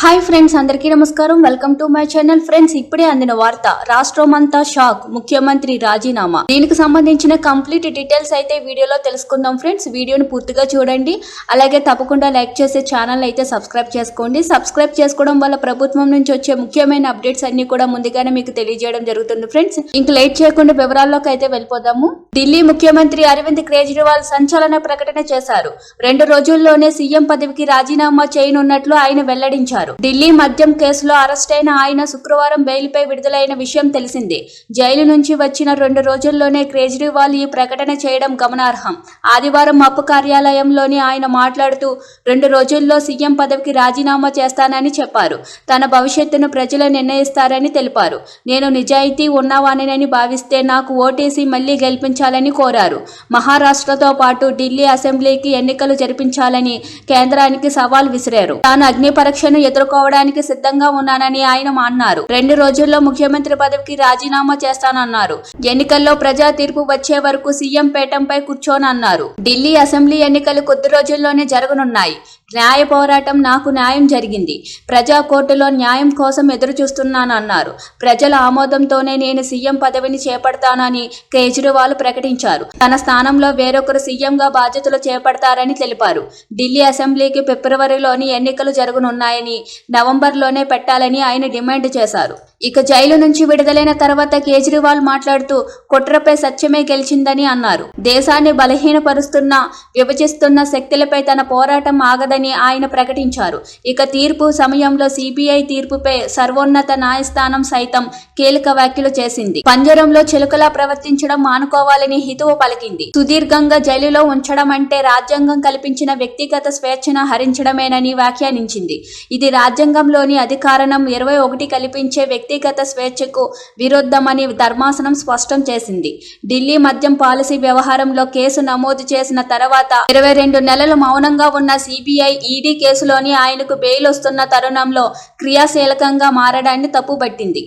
Hi friends అందరికీ నమస్కారం. Welcome to my channel friends ఇప్పుడే అందిన వార్త రాష్ట్రం అంతా షాక్ ముఖ్యమంత్రి రాజీనామా. దీనికి సంబంధించిన కంప్లీట్ డీటెయిల్స్ అయితే వీడియోలో తెలుసుకుందాం ఫ్రెండ్స్ వీడియోని పూర్తిగా చూడండి. అలాగే తప్పకుండా లైక్ చేసే ఛానల్ అయితే సబ్స్క్రైబ్ చేసుకోండి. సబ్స్క్రైబ్ చేసుకోవడం వల్ల ప్రభుత్వం నుంచి వచ్చే ముఖ్యమైన అప్డేట్స్ అన్ని కూడా ముందుగానే మీకు తెలియజేయడం జరుగుతుంది ఫ్రెండ్స్ ఇంక లేట్ చేయకుండా వివరాల్లోకి అయితే వెళ్ళిపోదాము. ఢిల్లీ ముఖ్యమంత్రి అరవింద్ కేజ్రీవాల్ సంచలన ప్రకటన చేశారు. రెండు రోజుల్లోనే సీఎం పదవికి రాజీనామా చేయనున్నట్లు ఆయన వెల్లడించారు. ఢిల్లీ మద్యం కేసులో అరెస్ట్ అయిన ఆయన శుక్రవారం బెయిల్పై విడుదలైన విషయం తెలిసిందే. జైలు నుంచి వచ్చిన రెండు రోజుల్లోనే కేజ్రీవాల్ ఈ ప్రకటన చేయడం గమనార్హం. ఆదివారం అప్పు కార్యాలయంలోని ఆయన మాట్లాడుతూ రెండు రోజుల్లో సీఎం పదవికి రాజీనామా చేస్తానని చెప్పారు. తన భవిష్యత్తును ప్రజలు నిర్ణయిస్తారని తెలిపారు. నేను నిజాయితీ ఉన్నవానినని భావిస్తే నాకు ఓటేసి మళ్ళీ గెలిపించాలని కోరారు. మహారాష్ట్రతో పాటు ఢిల్లీ అసెంబ్లీకి ఎన్నికలు జరిపించాలని కేంద్రానికి సవాల్ విసిరారు. తాను అగ్ని పరీక్షను ఎదుర్కోవడానికి సిద్ధంగా ఉన్నానని ఆయన అన్నారు. రెండు రోజుల్లో ముఖ్యమంత్రి పదవికి రాజీనామా చేస్తానన్నారు. ఎన్నికల్లో ప్రజా తీర్పు వచ్చే వరకు సీఎం పీఠంపై కూర్చోనన్నారు. ఢిల్లీ అసెంబ్లీ ఎన్నికలు కొద్ది రోజుల్లోనే జరగనున్నాయి. న్యాయ పోరాటం నాకు న్యాయం జరిగింది. ప్రజా కోర్టులో న్యాయం కోసం ఎదురు చూస్తున్నానన్నారు ప్రజల ఆమోదంతోనే నేను సీఎం పదవిని చేపడతానని కేజ్రీవాల్ ప్రకటించారు. తన స్థానంలో వేరొకరు సీఎంగా బాధ్యతలు చేపడతారని తెలిపారు. ఢిల్లీ అసెంబ్లీకి ఫిబ్రవరిలోని ఎన్నికలు జరగనున్నాయని నవంబర్లోనే పెట్టాలని ఆయన డిమాండ్ చేశారు. ఇక జైలు నుంచి విడుదలైన తర్వాత కేజ్రీవాల్ మాట్లాడుతూ కుట్రపై సత్యమే గెలిచిందని అన్నారు. దేశాన్ని బలహీనపరుస్తున్న విభజిస్తున్న శక్తులపై తన పోరాటం ఆగదని ఆయన ప్రకటించారు. ఇక తీర్పు సమయంలో సిబిఐ తీర్పుపై సర్వోన్నత న్యాయస్థానం సైతం కీలక వ్యాఖ్యలు చేసింది. పంజరంలో చిలుకలా ప్రవర్తించడం మానుకోవాలని హితువు పలికింది. సుదీర్ఘంగా జైలులో ఉంచడం అంటే రాజ్యాంగం కల్పించిన వ్యక్తిగత స్వేచ్ఛను హరించడమేనని వ్యాఖ్యానించింది. ఇది రాజ్యాంగంలోని అధికారణం ఇరవై ఒకటి కల్పించే వ్యక్తిగత స్వేచ్ఛకు విరుద్ధమని ధర్మాసనం స్పష్టం చేసింది. ఢిల్లీ మద్యం పాలసీ వ్యవహారంలో కేసు నమోదు చేసిన తర్వాత ఇరవై రెండు నెలలు మౌనంగా ఉన్న సిబిఐ సిబిఐ ఈడీ కేసులోని ఆయనకు బెయిల్ వస్తున్న తరుణంలో క్రియాశీలకంగా మారడాన్ని తప్పుబట్టింది.